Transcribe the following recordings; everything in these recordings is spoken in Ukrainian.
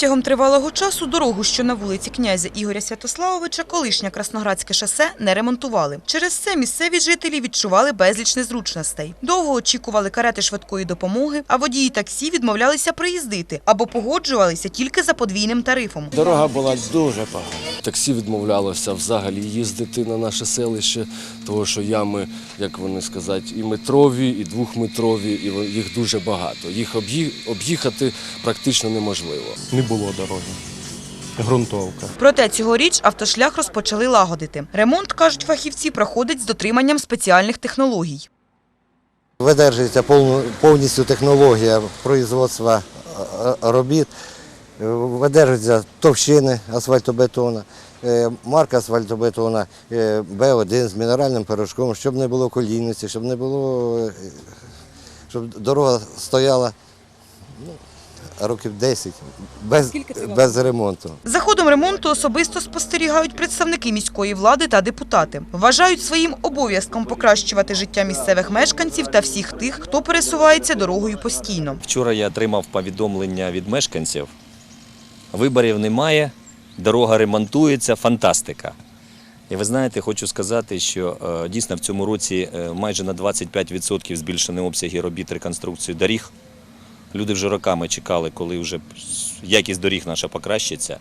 Протягом тривалого часу дорогу, що на вулиці князя Ігоря Святославовича, колишнє Красноградське шосе, не ремонтували. Через це місцеві жителі відчували безліч незручностей. Довго очікували карети швидкої допомоги, а водії таксі відмовлялися приїздити або погоджувалися тільки за подвійним тарифом. Дорога була дуже погана. Таксі відмовлялося взагалі їздити на наше селище, тому що ями, як вони сказати, і метрові, і двохметрові, і їх дуже багато. Їх об'ї- об'їхати практично неможливо. Було дороги. Грунтовка. Проте цьогоріч автошлях розпочали лагодити. Ремонт, кажуть фахівці, проходить з дотриманням спеціальних технологій. Видержується повністю технологія производства е, робіт, Е, видержуються товщини асфальтобетону, е, марка асфальтобетона е, Б1 з мінеральним порошком, щоб не було колійності, щоб не було, е, щоб дорога стояла ну, років 10 без, без ремонту. За ходом ремонту особисто спостерігають представники міської влади та депутати. Вважають своїм обов'язком покращувати життя місцевих мешканців та всіх тих, хто пересувається дорогою постійно. Вчора я отримав повідомлення від мешканців. Виборів немає, дорога ремонтується, фантастика. І ви знаєте, хочу сказати, що е, дійсно в цьому році е, майже на 25% збільшені обсяги робіт реконструкції доріг. Люди вже роками чекали, коли вже якість доріг наша покращиться.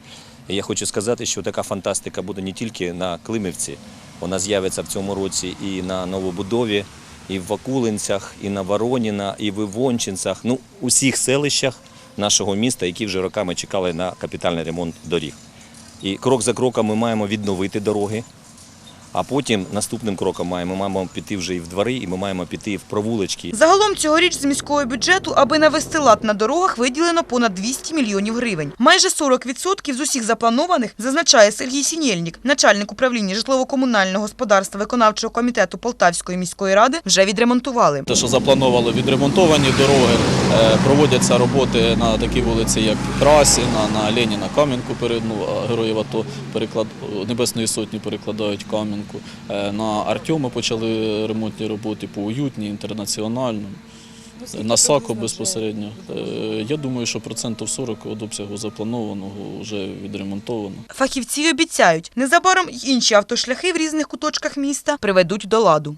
І я хочу сказати, що така фантастика буде не тільки на Климівці, вона з'явиться в цьому році і на новобудові, і в Вакулинцях, і на Вороніна, і в Івончинцях, ну, усіх селищах нашого міста, які вже роками чекали на капітальний ремонт доріг. І крок за кроком ми маємо відновити дороги. А потім наступним кроком маємо, ми маємо піти вже і в двори, і ми маємо піти в провулочки. Загалом цьогоріч з міського бюджету, аби навести лад на дорогах, виділено понад 200 мільйонів гривень. Майже 40% з усіх запланованих, зазначає Сергій Сінєльнік, начальник управління житлово-комунального господарства виконавчого комітету Полтавської міської ради, вже відремонтували. Те, що заплановано відремонтовані дороги, е, проводяться роботи на такій вулиці, як Красіна, на Леніна Кам'янку передну, героїв АТО переклад Небесної Сотні перекладають Кам'янку. Е, На Артема почали ремонтні роботи по уютній, інтернаціональному. На САКО безпосередньо. Е, Я думаю, що процентів 40 від обсягу запланованого вже відремонтовано. Фахівці обіцяють, незабаром інші автошляхи в різних куточках міста приведуть до ладу.